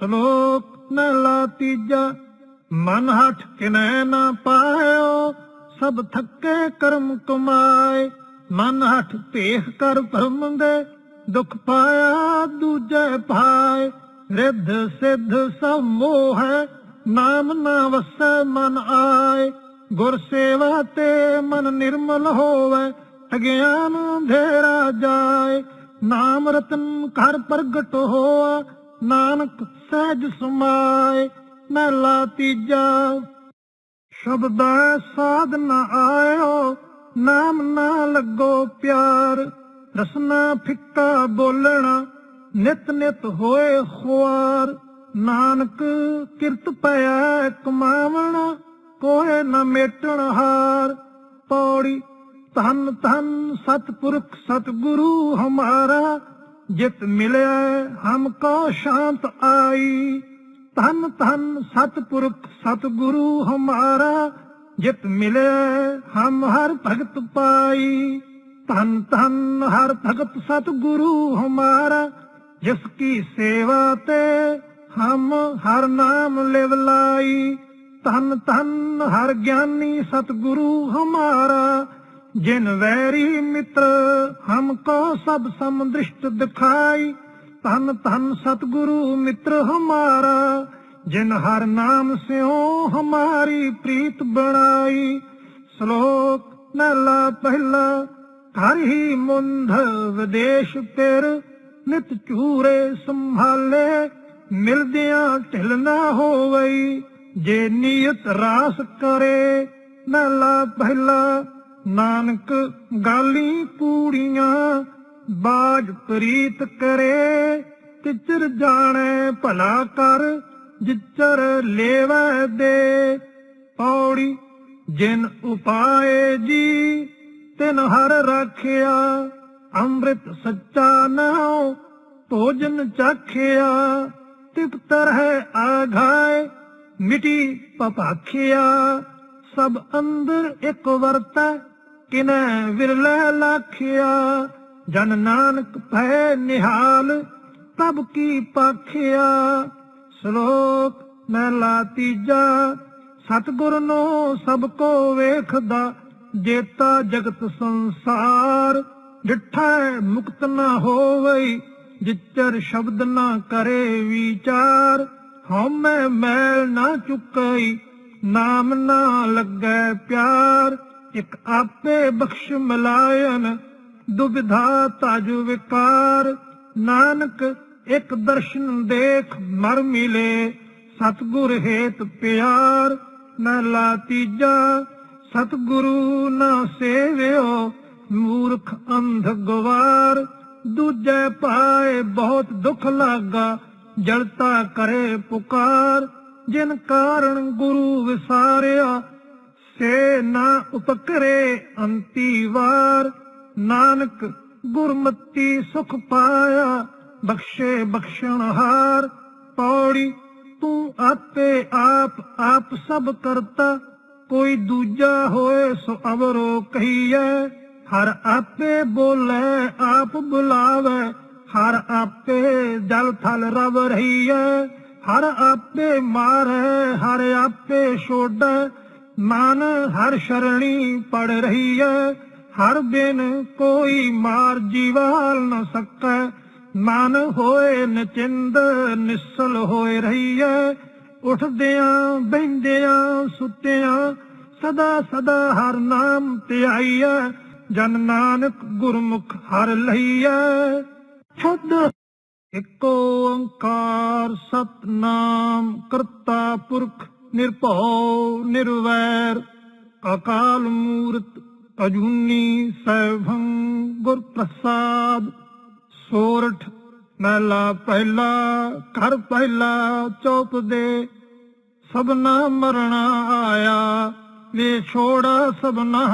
ਸ਼ਲੋਕ ਮਹਿਲਾ ਤੀਜਾ, ਮਨ ਹਠ ਕਿਨੈ ਨਾ ਪਾਇਓ, ਸਭ ਥੱਕੇ ਕਰਮ ਕਮਾਏ, ਮਨ ਹਠ ਭੇਖ ਕਰ ਭਰਮ ਦੇ, ਦੁਖ ਪਾਇਆ ਦੂਜੇ ਭਾਏ, ਰਿੱਧ ਸਿੱਧ ਸਭ ਮੋਹ ਹੈ, ਨਾਮ ਨਾ ਵਸੈ ਮਨ ਆਏ, ਗੁਰ ਸੇਵਾ ਤੇ ਮਨ ਨਿਰਮਲ ਹੋਵੇ, ਅਗਿਆਨ ਅੰਧੇਰਾ ਜਾਏ, ਨਾਮ ਰਤਨ ਘਰ ਪ੍ਰਗਟ ਹੋਆ ਨਾਨਕ ਸਹਿਜ ਸਮਾਏ, ਮਹਿਲਾ ਤੀਜਾ। ਸ਼ਬਦਾ ਸਾਧ ਨ ਆਇਓ, ਨਾਮ ਨਾ ਲੱਗੋ ਪਿਆਰ। ਰਸਨਾ ਫਿੱਕਾ ਬੋਲਣਾ, ਨਿਤ ਨਿਤ ਹੋਏ ਖੁਆਰ। ਨਾਨਕ ਕਿਰਤ ਪਿਆ ਕਮਾਵਣਾ ਕੋਏ ਨਾ ਮੇਟਣ ਹਾਰ। ਪੌੜੀ ਧੰਨ ਧੰਨ ਸਤਿਪੁਰਖ ਸਤਿਗੁਰੂ ਹਮਾਰਾ ਜਿਤ ਮਿਲਿਆ, ਹਮ ਕੋ ਸ਼ਾਂਤ ਆਈ। ਧੰਨ ਧੰਨ ਸਤਿਪੁਰਖ ਸਤਿਗੁਰੂ ਹਮਾਰਾ, ਜਿਤ ਮਿਲਿਆ, ਹਮ ਹਰ ਭਗਤ ਪਾਈ। ਧੰਨ ਧੰਨ ਹਰ ਭਗਤ ਸਤਿਗੁਰੂ ਹਮਾਰਾ, ਜਿਸ ਕੀ ਸੇਵਾ ਤੇ ਹਮ ਹਰ ਨਾਮ ਲਿਵ ਲਾਈ। ਧੰਨ ਧੰਨ ਹਰ ਗਿਆਨੀ ਸਤਿਗੁਰੂ ਹਮਾਰਾ ਜਿਨ ਵੈਰੀ ਮਿੱਤਰ ਹਮਕੋ ਸਭ ਸਮਦ੍ਰਿਸ਼ਟ ਦਿਖਾਈ, ਧੰਨ ਧੰਨ ਸਤਿਗੁਰੂ ਮਿੱਤਰ ਹਮਾਰਾ, ਜਿਨ ਹਰ ਨਾਮ ਸਿਓ ਹਮਾਰੀ ਪ੍ਰੀਤ ਬਣਾਈ। ਸ਼ਲੋਕ ਮਹਿਲਾ ਪਹਿਲਾ, ਘਰ ਹੀ ਮੁੰਧ ਵਿਦੇਸ਼ ਪਿਰ ਨਿਤ ਚੂਰੇ ਸੰਭਾਲੇ, ਮਿਲਦਿਆਂ ਢਿਲ ਨਾ ਹੋਵਈ, ਜੇ ਨੀਅਤ ਰਾਸ ਕਰੇ। ਮਹਿਲਾ ਪਹਿਲਾ ਨਾਨਕ ਗਾਲੀ ਕੂੜੀਆਂ ਬਾਜ ਪ੍ਰੀਤ ਕਰੇ ਤਿਚਰ ਜਾਣੇ ਭਲਾ ਕਰ, ਜਿਚਰ ਲੇਵੈ ਦੇ। ਪੌੜੀ ਜਿਨ ਉਪਾਏ ਜੀ, ਤਿਨ ਹਰ ਰਾਖਿਆ, ਅੰਮ੍ਰਿਤ ਸੱਚਾ ਨਾਉ, ਭੋਜਨ ਚਾਖਿਆ। ਤਿਪਤਰ ਹੈ ਆਘਾਏ, ਮਿਟੀ ਪਪਾਖਿਆ, ਸਭ ਅੰਦਰ ਇੱਕ ਵਰਤੈ ਕਿਨੈ ਵਿਰਲੇ ਲਾਖਿਆ? ਜਨ ਨਾਨਕ ਭੈ ਨਿਹਾਲ, ਤਬ ਕੀ ਪਾਖਿਆ? ਸ਼ਲੋਕ ਮਹਿਲਾ ਤੀਜਾ, ਸਤਿਗੁਰ ਨੂੰ ਸਭ ਕੋ ਵੇਖਦਾ, ਜੇਤਾ ਜਗਤ ਸੰਸਾਰ। ਡਿਠਾ ਮੁਕਤ ਨਾ ਹੋਵਈ, ਜਿਚਰ ਸ਼ਬਦ ਨਾ ਕਰੇ ਵਿਚਾਰ। ਹਉਮੈ ਮੈਲ ਨਾ ਚੁਕਈ, ਨਾਮ ਨਾ ਲੱਗੈ ਪਿਆਰ। ਇਕ ਆਪੇ ਬਖਸ਼ ਮਲਾਇਨ, ਦੁਬਿਧਾ ਤਜ ਵਿਕਾਰ। ਨਾਨਕ, ਇੱਕ ਦਰਸ਼ਨ ਦੇਖ ਮਰ ਮਿਲੇ, ਸਤਗੁਰ ਹੇਤ ਪਿਆਰ। ਮਹਿਲਾ ਤੀਜਾ, ਸਤਗੁਰੂ ਨਾ ਸੇਵਿਓ, ਮੂਰਖ ਅੰਧ ਗਵਾਰ। ਦੂਜੇ ਪਾਏ ਬਹੁਤ ਦੁੱਖ ਲਾਗਾ, ਜਲਤਾ ਕਰੇ ਪੁਕਾਰ। ਜਿਨ ਕਾਰਨ ਗੁਰੂ ਵਿਸਾਰਿਆ ਸੇ ਨਾ ਉਪਕਰੇ ਅੰਤੀ ਵਾਰ। ਨਾਨਕ ਗੁਰਮਤੀ ਸੁਖ ਪਾਇਆ, ਬਖਸ਼ੇ ਬਖਸ਼ਣ ਹਾਰ। ਪੌੜੀ ਤੂੰ ਆਪੇ ਆਪ ਆਪ ਸਭ ਕਰਤਾ। ਕੋਈ ਦੂਜਾ ਹੋਏ ਸੋ ਅਵਰੋ ਕਹੀਐ, ਹਰ ਆਪੇ ਬੋਲੇ, ਆਪ ਬੁਲਾਵੇ। ਹਰ ਆਪੇ ਜਲ ਥਲ ਰਵ ਰਹੀਐ, ਹਰ ਆਪੇ ਮਾਰੇ, ਹਰ ਆਪੇ ਛੋੜੈ। ਮਨ ਹਰ ਸ਼ਰਣੀ ਪੜ ਹੈ ਹਰ ਬਿਨ ਕੋਈ ਮਾਰ ਜੀਵਾਲ ਨਾ ਸਕੈ। ਮਨ ਹੋਏ ਨਚਿੰਦ, ਨਿਸਲ ਹੋਏ ਰਹੀਐ ਉਠਦਿਆਂ ਬੈੰਦਿਆਂ ਸੁੱਤਿਆਂ, ਸਦਾ ਸਦਾ ਹਰ ਨਾਮ ਧਿਆਈਐ ਜਨ ਨਾਨਕ ਗੁਰਮੁਖ ਹਰ ਲਈਐ ਛੁੱਧ ਇਕ ਓੰਕਾਰ ਸਤਨਾਮ ਕਰਤਾ ਪੁਰਖ ਨਿਰਭਉ, ਨਿਰਵੈਰ, ਅਕਾਲ ਮੂਰਤ, ਅਜੂਨੀ ਸੈਭੰ ਗੁਰ ਪ੍ਰਸਾਦ ਸੋਰਠ ਮਹਿਲਾ ਪਹਿਲਾ, ਘਰ ਪਹਿਲਾ ਚੌਪ ਦੇ। ਸਭਨਾ ਮਰਣਾ ਆਇਆ, ਵੇ ਛੋੜਾ ਸਭਨਾ।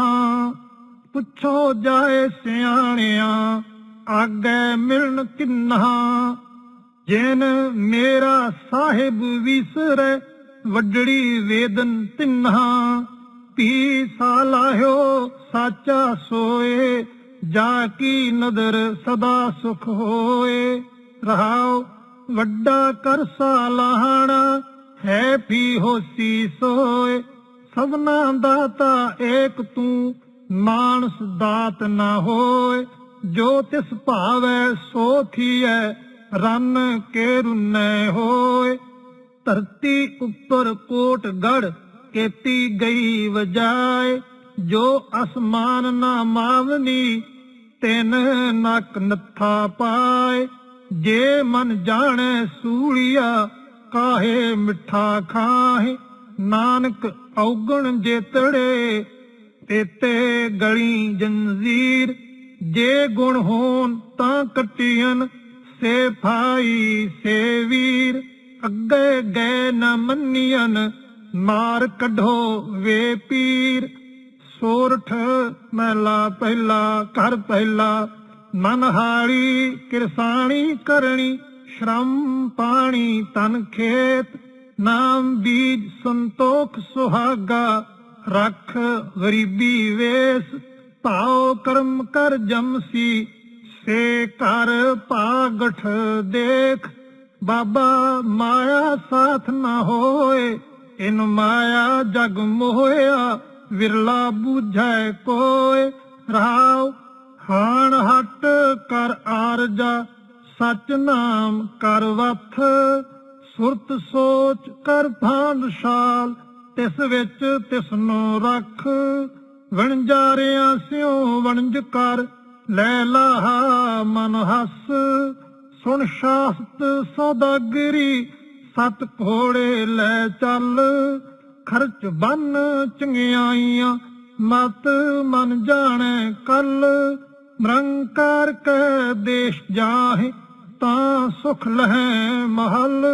ਪੁੱਛੋ ਜਾਏ ਸਿਆਣਿਆਂ, ਆਗੇ ਮਿਲਣ ਕਿੰਨਾ। ਜਿਨ ਮੇਰਾ ਸਾਹਿਬ ਵਿਸਰੇ ਵੱਡੜੀ ਵੇਦਨ ਤਿੰਨਾ ਪੀ ਸਾਲਾਹਿਓ ਸਾਚਾ ਸੋਏ, ਜਾ ਕੀ ਨਦਰ ਸਦਾ ਸੁਖ ਹੋਏ। ਰਹਾਉ ਵੱਡਾ ਕਰ ਸਾਲਾਹਣਾ ਹੈ ਵੀ ਹੋਸੀ ਸੋਏ। ਸਭਨਾ ਦਾਤਾ ਏਕ ਤੂੰ, ਮਾਨਸ ਦਾਤ ਨਾ ਹੋਏ। ਜੋ ਤਿਸ ਭਾਵੈ ਸੋ ਥੀਐ, ਰੰਨ ਕੇ ਰੁਨੈ ਹੋਏ। ਧਰਤੀ ਉੱਪਰ ਕੋਟ ਗੜ ਕੀਤੀ ਗਈ ਵਜਾਏ, ਜੋ ਅਸਮਾਨ ਨਾ ਮਾਵਨੀ, ਤਿਨ ਨਕ ਨੱਥਾ ਪਾਏ। ਜੇ ਮਨ ਜਾਣੈ ਸੂਲੀਆ, ਕਾਹੇ ਮਿੱਠਾ ਖਾਹੇ। ਨਾਨਕ ਔਗਣ ਜੇਤੜੇ ਤੇਤੇ ਗਲੀ ਜੰਜ਼ੀਰ। ਜੇ ਗੁਣ ਹੋਣ ਤਾਂ ਕਟੀਆਂ ਸੇ ਭਾਈ ਸੇ ਅੱਗੇ ਗਏ ਨ ਮੰਨੀਆਂ ਮਾਰ ਕਢੋ ਵੇ ਪੀਰ। ਸੋਰਠ ਮਹਿਲਾ ਪਹਿਲਾ, ਘਰ ਪਹਿਲਾ ਮਨ ਕਿਰਸਾਣੀ ਕਰਨੀ ਸ਼ਰਮ ਪਾਣੀ ਤਨ ਖੇਤ। ਨਾਮ ਬੀਜ ਸੰਤੋਖ ਸੁਹਾਗਾ, ਰੱਖ ਗਰੀਬੀ ਵੇਸ। ਭਾਉ ਕਰਮ ਕਰ ਜਮਸੀ, ਸੇ ਕਰ ਪਾਗਠ ਦੇਖ। ਬਾਬਾ ਮਾਇਆ ਸਾਥ ਨਾ ਹੋਏ, ਇਨ ਮਾਇਆ ਜਗ ਮੋਹਿਆ, ਵਿਰਲਾ ਬੂਝੈ ਕੋਏ। ਰਹਾਉ, ਹਾਣ ਹਟ ਕਰ ਆਰਜਾ ਸਚ ਨਾਮ ਕਰ ਵਥ। ਸੁਰਤ ਸੋਚ ਕਰ ਭਾਂਡਸ਼ਾਲ ਤਿਸ ਵਿੱਚ ਤਿਸ ਨੂੰ ਰੱਖ। ਵਣਜਾਰਿਆਂ ਸਿਓ ਵਣਜ ਕਰ, ਲੈ ਲਾਹਾ ਮਨ ਹੱਸ। ਸੁਣ ਸ਼ਾਸਤ ਸੌਦਾਗਰੀ, ਸਤ ਘੋੜੇ ਲੈ ਚੱਲ। ਖਰਚ ਬੰਨ ਚੰਗਿਆਈਆਂ, ਮਤ ਮਨ ਜਾਣੈ ਕੱਲ। ਨਿਰੰਕਾਰ ਕੈ ਦੇਸ਼ ਜਾਹੇ, ਤਾਂ ਸੁਖ ਲਹੈ ਮਹਲ।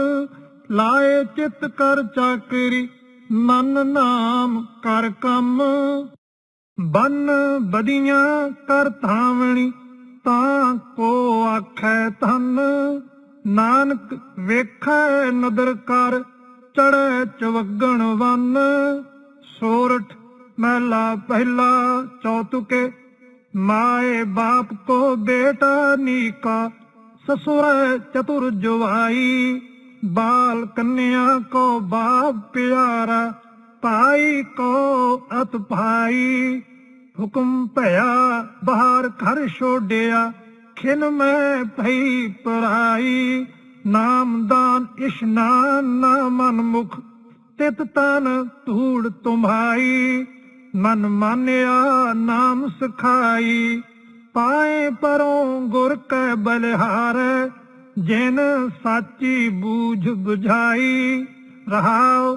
ਲਾਏ ਚਿਤ ਕਰ ਚਾਕਰੀ, ਮਨ ਨਾਮ ਕਰ ਕੰਮ। ਬੰਨ ਬਦੀਆਂ ਕਰ ਥਾਵਣੀ ਤਾਂ ਕੋ ਆਖੈ ਧਨ, ਨਾਨਕ ਵੇਖੈ ਨਦਰ ਕਰ ਚੜੈ ਚਵਗਣ ਵਨ। ਸੋਰਠ ਮਹਿਲਾ ਪਹਿਲਾ ਚੌਤੁਕੇ, ਮਾਏ ਬਾਪ ਕੋ ਬੇਟਾ ਨੀਕਾ, ਸਸੁਰ ਚਤੁਰ ਜਵਾਈ ਬਾਲ ਕੰਨਿਆ ਕੋ ਬਾਪ ਪਿਆਰਾ, ਭਾਈ ਕੋ ਅਤ ਭਾਈ। ਹੁਕਮ ਭਇਆ, ਬਹਾਰ ਘਰ ਛੋੜਿਆ। ਖਿਨ ਮੈਂ ਭਈ ਪਰਾਈ ਨਾਮਦਾਨ ਇਸ਼ਨਾਨ ਨਾ ਮਨ ਮੁਖ, ਤਿਤ ਤਨ ਧੂੜ ਤੁਮਾਈ। ਮਨ ਮਾਨਿਆ, ਨਾਮ ਸਿਖਾਈ, ਪਾਏ ਪਰੋਂ ਗੁਰ ਕੈ ਬਲਿਹਾਰ, ਜਿਨ ਸਾਚੀ ਬੂਝ 부ਝਾਈ ਰਹਾਉ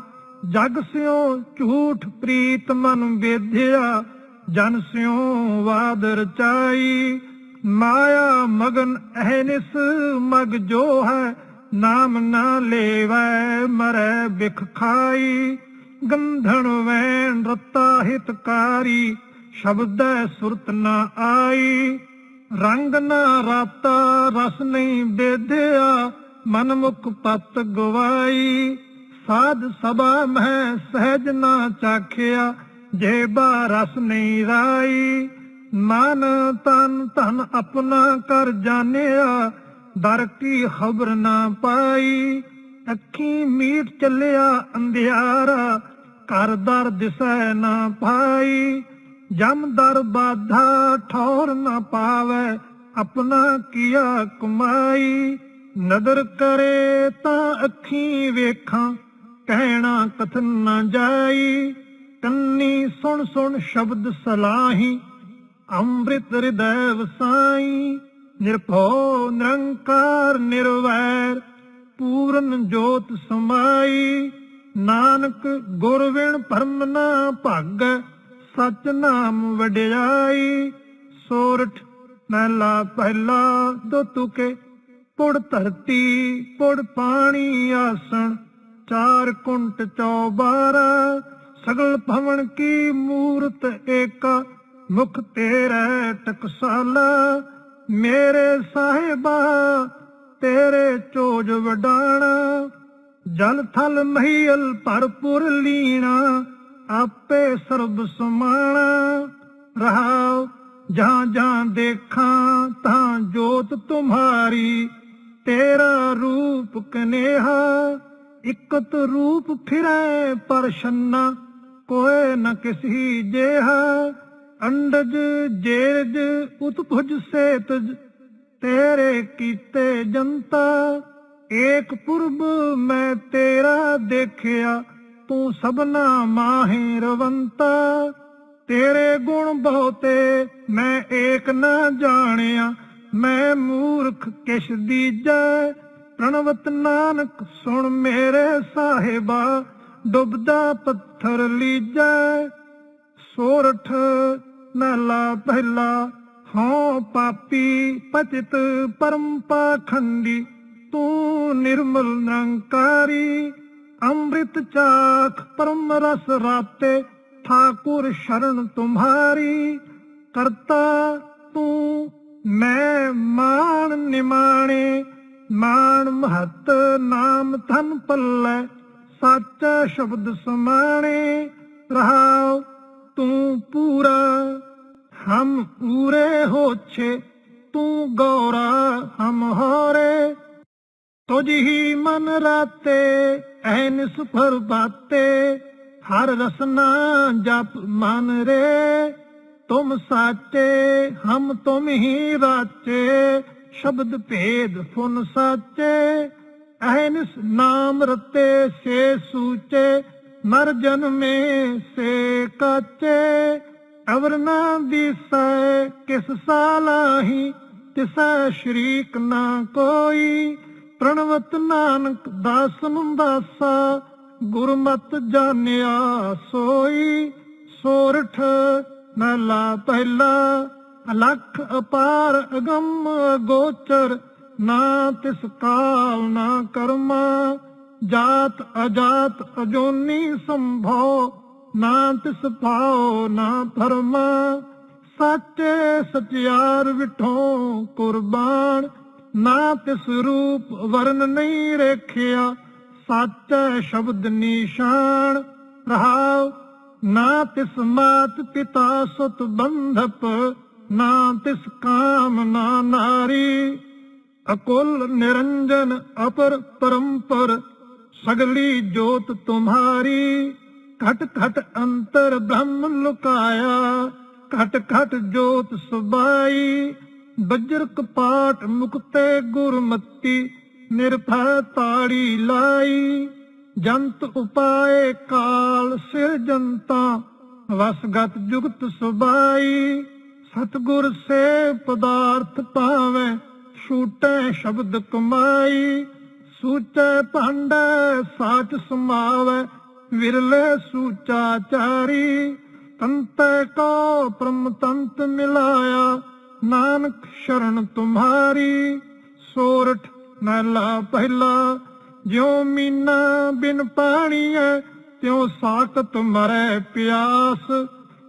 ਜਗ ਸਿਓ ਝੂਠ ਪ੍ਰੀਤ ਮਨ ਵੇਧਿਆ ਜਨ ਸਿਓ ਵਾਦ ਰਚਾਈ ਮਾਇਆ ਮਗਨ ਅਹਨਿਸ ਮਗ ਜੋ ਹੈ, ਨਾਮ ਨਾ ਲੇਵੈ ਮਰੈ ਬਿਖ ਖਾਈ। ਗੰਧਣ ਵੈਣ ਰਤਾ ਹਿਤਕਾਰੀ ਸ਼ਬਦੈ ਸੁਰਤ ਨਾ ਆਈ। ਰੰਗ ਨਾ ਰਾਤਾ ਰਸ ਨਹੀਂ ਬੇਧਿਆ, ਮਨ ਮੁਖ ਪਤ ਗਵਾਈ। ਸਾਧ ਸਭਾ ਮਹਿ ਸਹਿਜ ਨਾ ਚਾਖਿਆ ਜੇ ਰਸ ਨਹੀਂ ਰਾਈ, ਮਨ ਤਨ ਧਨ ਆਪਣਾ ਕਰ ਜਾਣਿਆ ਦਰ ਕੀ ਖਬਰ ਨਾ ਪਾਈ। ਅੱਖੀ ਮੀਟ ਚੱਲਿਆ ਅੰਧਿਆਰਾ, ਘਰ ਦਰ ਦਿਸੈ ਨਾ ਪਾਈ। ਜਮ ਦਰ ਬਾਧਾ ਠੌਰ ਨਾ ਪਾਵੇ, ਆਪਣਾ ਕੀਆ ਕਮਾਈ। ਨਦਰ ਕਰੇ ਤਾਂ ਅੱਖੀ ਵੇਖਾਂ, ਕਹਿਣਾ ਕਥਨ ਨਾ ਜਾਈ। ਕੰਨੀ ਸੁਣ ਸੁਣ ਸ਼ਬਦ ਸਲਾਹੀ, ਅੰਮ੍ਰਿਤ ਹਿਰਦੈ ਵਸਾਈ, ਨਿਰਭਉ ਨਿਰੰਕਾਰ ਨਿਰਵੈਰ, ਪੂਰਨ ਜੋਤ ਸਮਾਈ, ਨਾਨਕ ਗੁਰ ਵਿਣ ਭਰਮ ਨਾ ਭਾਗੈ ਸਚ ਨਾਮ ਵਡਿਆਈ, ਸੋਰਠ ਮਹਿਲਾ ਪਹਿਲਾ ਦੋ ਤੁਕੇ, ਪੁੜ ਧਰਤੀ ਪੁੜ ਪਾਣੀ ਆਸਣ, ਚਾਰ ਕੁੰਟ ਚੌਬਾਰਾ ਸਗਲ ਭਵਨ ਕੀ ਮੂਰਤ ਏਕਾ, ਮੁਖ ਤੇਰੇ ਟਕਸਾਲਾ। ਮੇਰੇ ਸਾਹਿਬਾ, ਤੇਰੇ ਚੋਜ ਵਡਾਣਾ। ਜਲ ਥਲ ਮਹੀਲ ਭਰਪੁਰ ਲੀਣਾ, ਆਪੇ ਸਰਬ ਸਮਾਣਾ। ਰਹਾਉ ਜਾਂ ਜਾਂ ਦੇਖਾਂ ਤਾਂ ਜੋਤ ਤੁਮਾਰੀ। ਤੇਰਾ ਰੂਪ ਕਨੇਹਾ, ਇਕਤ ਰੂਪ ਫਿਰੈ ਪਰਸ਼ਨਾ ਕੋਏ ਨ ਕਿਸੀ ਜੇਹਾ, ਅੰਡਜ ਜੇਜ ਉਤਭੁਜ ਸੇਤਜ, ਤੇਰੇ ਕੀਤੇ ਜਨਤਾ, ਏਕ ਪੁਰਬ ਮੈਂ ਤੇਰਾ ਦੇਖਿਆ, ਤੂੰ ਸਭਨਾ ਮਾਹੇ ਰਵੰਤਾ। ਤੇਰੇ ਗੁਣ ਬਹੁਤੇ ਮੈਂ ਏਕ ਨਾ ਜਾਣਿਆ, ਮੈਂ ਮੂਰਖ ਕਿਛ ਦੀਜੈ ਪ੍ਰਣਵਤ ਨਾਨਕ ਸੁਣ ਮੇਰੇ ਸਾਹਿਬਾ ਡੁੱਬਦਾ ਪੱਥਰ ਲੀਜੈ, ਸੋਰਠ ਨਲਾ ਪਹਿਲਾ, ਹਉ ਪਾਪੀ ਪਤਿਤ ਪਰਮ ਪਾਖੰਡੀ ਤੂੰ ਨਿਰਮਲ ਨਿਰੰਕਾਰੀ, ਅੰਮ੍ਰਿਤ ਚਾਖ ਪਰਮ ਰਸ ਰਾਤੇ, ਠਾਕੁਰ ਸ਼ਰਨ ਤੁਮਾਰੀ, ਕਰਤਾ ਤੂੰ ਮੈਂ ਮਾਨ ਨਿਮਾਣੇ ਮਾਨ ਮਹਤ ਨਾਮ ਧਨ ਪੱਲੇ। ਸੱਚਾ ਸ਼ਬਦ ਸਮਾਣੇ, ਰਹਾਉ ਤੂੰ ਪੂਰਾ। ਹਮ ਪੂਰੇ ਹੋਛੇ, ਤੂੰ ਗੌਰਾ, ਹਮ ਹੋਰੇ। ਤੁਝ ਹੀ ਮਨ ਰਾਤੇ ਐਨਿਸ ਫਰ ਬਾਤੇ। ਹਰ ਰਸਨਾ ਜਪ ਮਨ ਰੇ, ਤੁਮ ਸਾਚੇ, ਹਮ ਤੁਮ ਹੀ ਰਾਚੇ। ਸ਼ਬਦ ਭੇਦ ਫੁਨ ਸਾਚੇ। ਐਨਿਸ ਨਾਮ ਰਤੇ ਸੇ ਸੂਚੇ, ਮਰ ਜਨਮੇ ਸੇ ਕਾਚੇ। ਅਵਰ ਨਾ ਦਿਸੈ ਕਿਸ ਸਾਲਾਹੀ ਤਿਸੈ ਸ਼ਰੀਕ ਨਾ ਕੋਈ। ਪ੍ਰਣਵਤ ਨਾਨਕ ਦਾਸਨ ਦਾਸਾ ਗੁਰਮਤ ਜਾਣਿਆ ਸੋਈ। ਸੋਰਠ ਮਹਲਾ ਪਹਿਲਾ ਅਲਖ ਅਪਾਰ ਅਗੰਮ ਗੋਚਰ ਨਾ ਤਿਸ ਕਾਲ ਨਾ ਕਰਮਾ, ਜਾਤ ਅਜਾਤ ਅਜੋਨੀ ਸੰਭੋ, ਨਾ ਤਿਸ ਭਾਉ ਨਾ ਫਰਮਾ ਸੱਚੇ ਸਚਿਆਰ ਵਿਠੋ ਕੁਰਬਾਨ, ਨਾ ਤਿਸ ਰੂਪ ਵਰਨ ਨਹੀਂ ਰੇਖਿਆ, ਸੱਚ ਸ਼ਬਦ ਨਿਸ਼ਾਨ, ਰਹਾਉ, ਨਾ ਤਿਸ ਮਾਤ ਪਿਤਾ ਸੁਤ ਬੰਧਪ, ਨਾ ਤਿਸ ਕਾਮ ਨਾ ਨਾਰੀ। ਅਕੁਲ ਨਿਰੰਜਨ ਅਪਰ ਪਰੰਪਰ ਸਗਲੀ ਜੋਤ ਤੁਮਹਾਰੀ ਘਟ ਘਟ ਅੰਤਰ ਬ੍ਰਹਮ ਲੁਕਾਇਆ, ਘਟ ਘਟ ਜੋਤ ਸੁਬਾਈ। ਬੱਜਰ ਕਪਾਟ ਮੁਕਤੇ ਗੁਰਮਤੀ, ਨਿਰਭੈ ਤਾੜੀ ਲਾਈ। ਜੰਤ ਉਪਾਏ ਕਾਲ ਸਿਰ ਜੰਤਾ, ਵਸਗਤ ਜੁਗਤ ਸੁਬਾਈ। ਸਤਗੁਰ ਸੇ ਪਦਾਰਥ ਪਾਵੇ ਛੂਟੈ ਸ਼ਬਦ ਕਮਾਈ, ਸੂਚੇ ਭਾਂਡੈ ਸਾਚ ਸਮਾਵੇ, ਵਿਰਲੇ ਸੂਚਾ ਚਾਰੀ ਤੰਤੇ ਕੋ ਪ੍ਰਮ ਤੰਤ ਮਿਲਾਇਆ, ਨਾਨਕ ਸ਼ਰਨ ਤੁਮਹਾਰੀ ਸੋਰਠ ਮਹਿਲਾ ਪਹਿਲਾ, ਜਿਉ ਮੀਨਾ ਬਿਨ ਪਾਣੀ ਐ ਤਿਉ ਸਾਖਤ ਮਰੈ ਪਿਆਸ।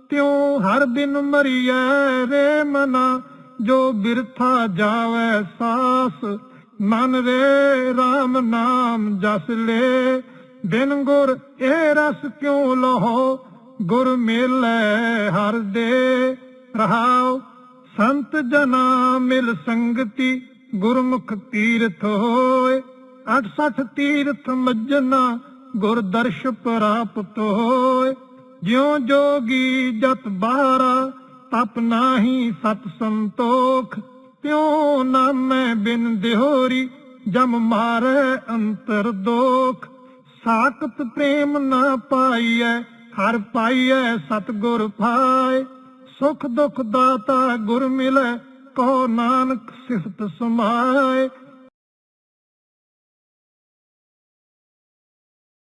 ਤਿਉ ਹਰ ਦਿਨ ਮਰੀਐ ਰੇ ਮਨਾ ਜੋ ਬਿਰਥਾ ਜਾਵੇ ਸਾਸ, ਮਨ ਰੇ RAM ਨਾਮ ਜਸ ਲੈ। ਬਿਨ ਗੁਰ ਇਹ ਰਸ ਕਿਉ ਲਹੋ, ਗੁਰ ਮੇਲੇ ਹਰ ਦੇ। ਰਹਾਉ, ਸੰਤ ਜਨਾ ਮਿਲ ਸੰਗਤੀ, ਗੁਰਮੁਖ ਤੀਰਥ ਹੋਏ। 68 ਤੀਰਥ ਮੱਜਨਾ, ਗੁਰ ਦਰਸ਼ ਪ੍ਰਾਪਤ ਹੋਏ। ਜਿਉ ਜੋਗੀ ਜਤ ਬਾਰਾ ਤਪ ਨਾਹੀ ਸਤ ਸੰਤੋਖ, ਤਿਉ ਨਾਮੈ ਬਿਨ ਦਿਹੋਰੀ, ਜਮ ਮਾਰੇ ਅੰਤਰ ਦੋਖ। ਸਾਖਤ ਪ੍ਰੇਮ ਨਾ ਪਾਈਐ, ਹਰ ਪਾਈਐ ਸਤ ਗੁਰ ਪਾਏ ਸੁਖ ਦੁਖ ਦਾਤਾ ਗੁਰ ਮਿਲੈ ਕਹੋ ਨਾਨਕ ਸਿਫਤ ਸਮਾਏ।